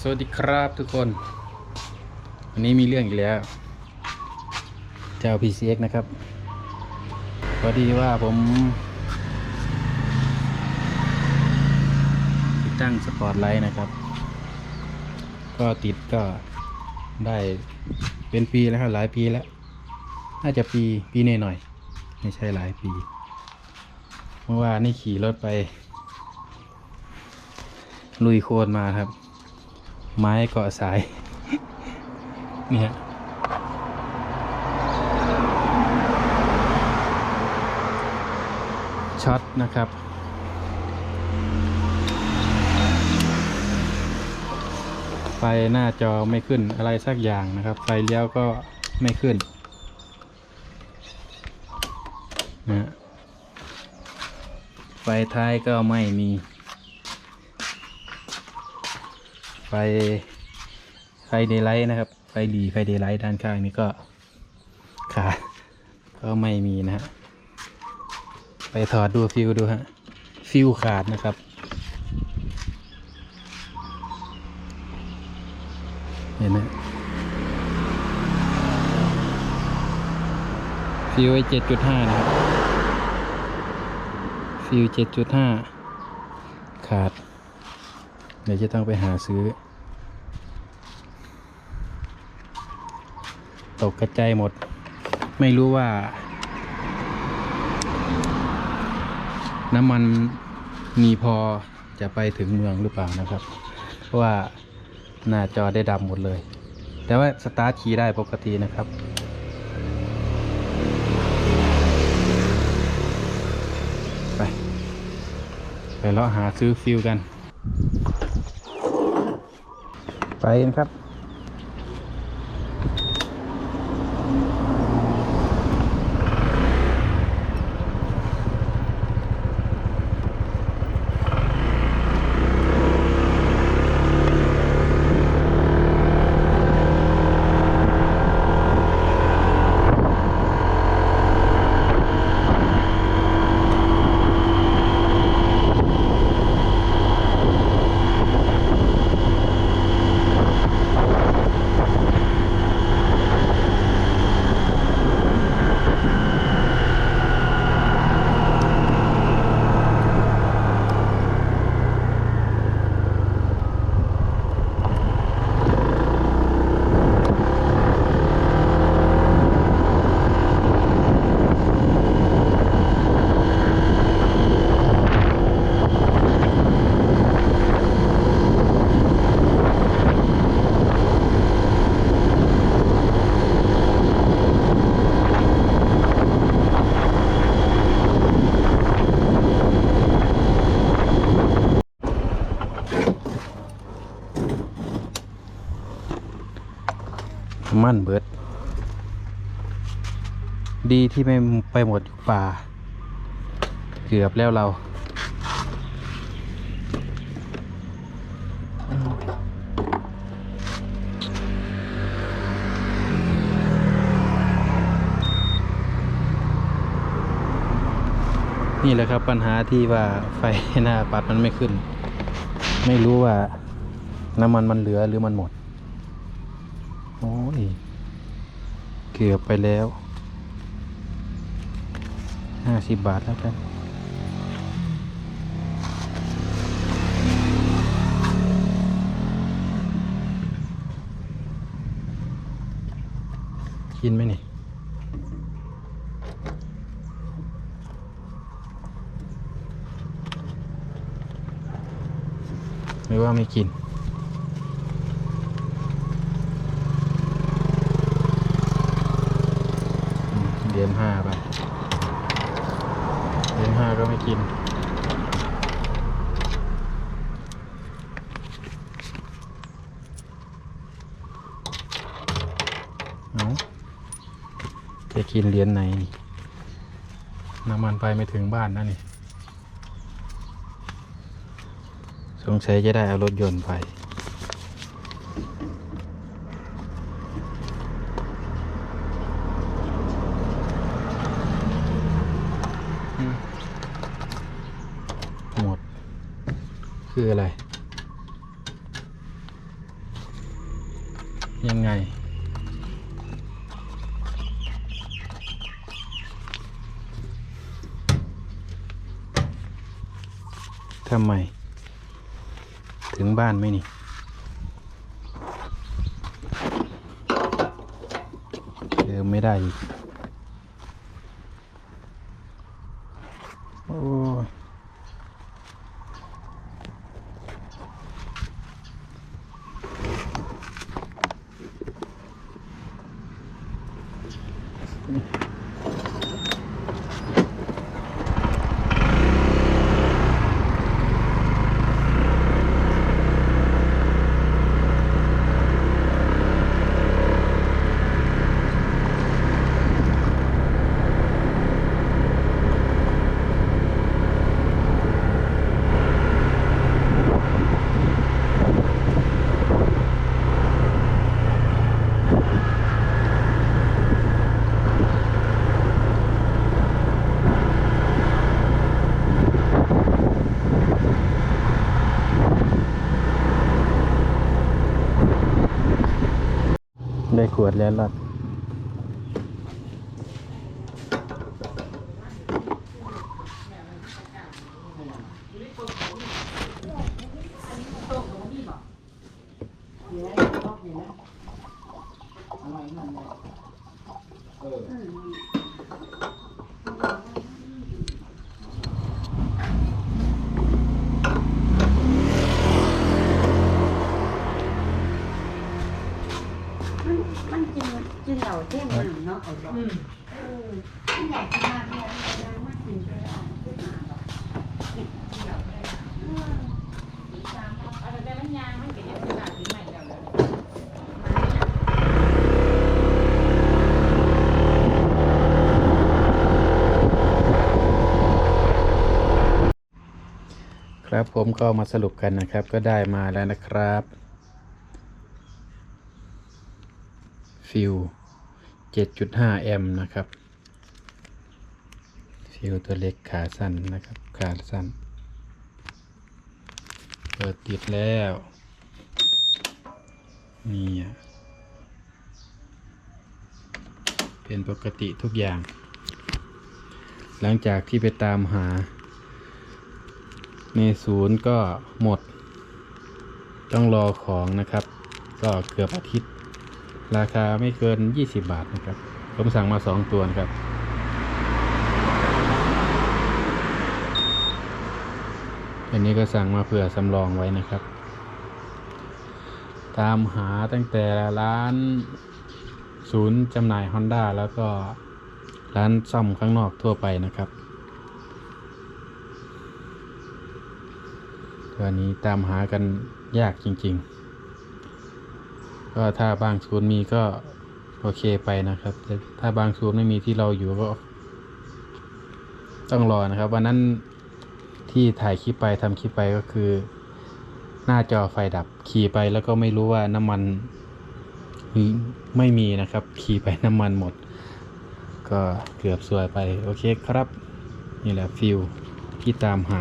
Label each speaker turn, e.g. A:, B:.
A: สวัสดีครับทุกคน วันนี้มีเรื่องอีกแล้ว เจ้า PCX นะครับ พอดีว่าผม ติดตั้งสปอตไลท์นะครับ ก็ติดก็ได้เป็นปีแล้วครับ หลายปีแล้ว น่าจะปีปีหน่อยๆไม่ใช่หลายปี เมื่อวานนี่ขี่รถไป ลุยโคลนมาครับ ไม้เกาะสาย นี่ฮะช็อตนะครับไฟหน้าจอไม่ขึ้นอะไรสักอย่างนะครับ ไฟเลี้ยวก็ไม่ขึ้นนะฮะไฟท้ายก็ไม่มี ไฟไฟเดย์ไลท์นะครับ ไฟดีไฟเดย์ไลท์ด้านข้างนี้ก็ขาดก็ไม่มีนะฮะไปถอดดูฟิวดูฮะฟิวขาดนะครับเห็นไหมฟิวไอเจ็ดจุดห้านะครับฟิวเจ็ดจุดห้าขาด เดี๋ยวจะต้องไปหาซื้อ ตกกระจายหมด ไม่รู้ว่า น้ำมันมีพอจะไปถึงเมืองหรือเปล่านะครับ เพราะว่าหน้าจอได้ดำหมดเลย แต่ว่าสตาร์ทขี่ได้ปกตินะครับไปไปเลาะหาซื้อฟิวกัน ไปกันครับ มั่นเบิด ดีที่ไม่ไปหมดอยู่ป่า เกือบแล้วเรา นี่แหละครับปัญหาที่ว่าไฟหน้าปัดมันไม่ขึ้น ไม่รู้ว่าน้ำมันมันเหลือหรือมันหมด โอ้ย เกือบไปแล้วห้าสิบบาทแล้วกันกินไหมนี่หรือว่าไม่กิน อืมเหรียญห้าไปเห้าก็ไม่กิน เอาจะกินเหรียญไหน น้ำมันไปไม่ถึงบ้านนะนี่ สงสัยจะได้เอารถยนต์ไป หมด คืออะไร ยังไง ทำไม ถึงบ้านไหมนี่เดิมไม่ได้อีก ขวดแล้วล่ะ
B: นมันกินกินเหล่าเที่ยงหนึ่งเนาะเอาดอกเออมันอยากกินมากเนี่ยมันมากกินไปแล้วขึ้นมาดอกกินเหล้าได้เออ
C: เอาแต่มันยางมันเป็นอย่างนี้แบบนี้ใหม่แล้วเลย
A: ครับผมก็มาสรุปกันนะครับก็ได้มาแล้วนะครับฟิว 7.5 แอมป์นะครับฟิวตัวเล็กขาสั้นนะครับ ขาสั้น เปิดติดแล้ว นี่อะเป็นปกติทุกอย่าง หลังจากที่ไปตามหา ในศูนย์ก็หมด ต้องรอของนะครับ ก็เกือบอาทิตย์ ราคาไม่เกิน 20 บาทนะครับ ผมสั่งมา 2 ตัวนะครับ อันนี้ก็สั่งมาเผื่อสำรองไว้นะครับ ตามหาตั้งแต่ร้านศูนย์จำหน่าย Honda แล้วก็ร้านซ่อมข้างนอกทั่วไปนะครับตัวนี้ตามหากันยากจริง ๆ ก็ถ้าบางศูนย์มีก็โอเคไปนะครับ แต่ถ้าบางศูนย์ไม่มีที่เราอยู่ก็ต้องรอนะครับ วันนั้นที่ถ่ายคลิปไปทำคลิปไปก็คือ หน้าจอไฟดับขี่ไปแล้วก็ไม่รู้ว่าน้ำมันไม่มีนะครับ ขี่ไปน้ำมันหมด ก็เกือบสวยไป โอเคครับ นี่แหละฟิลที่ตามหา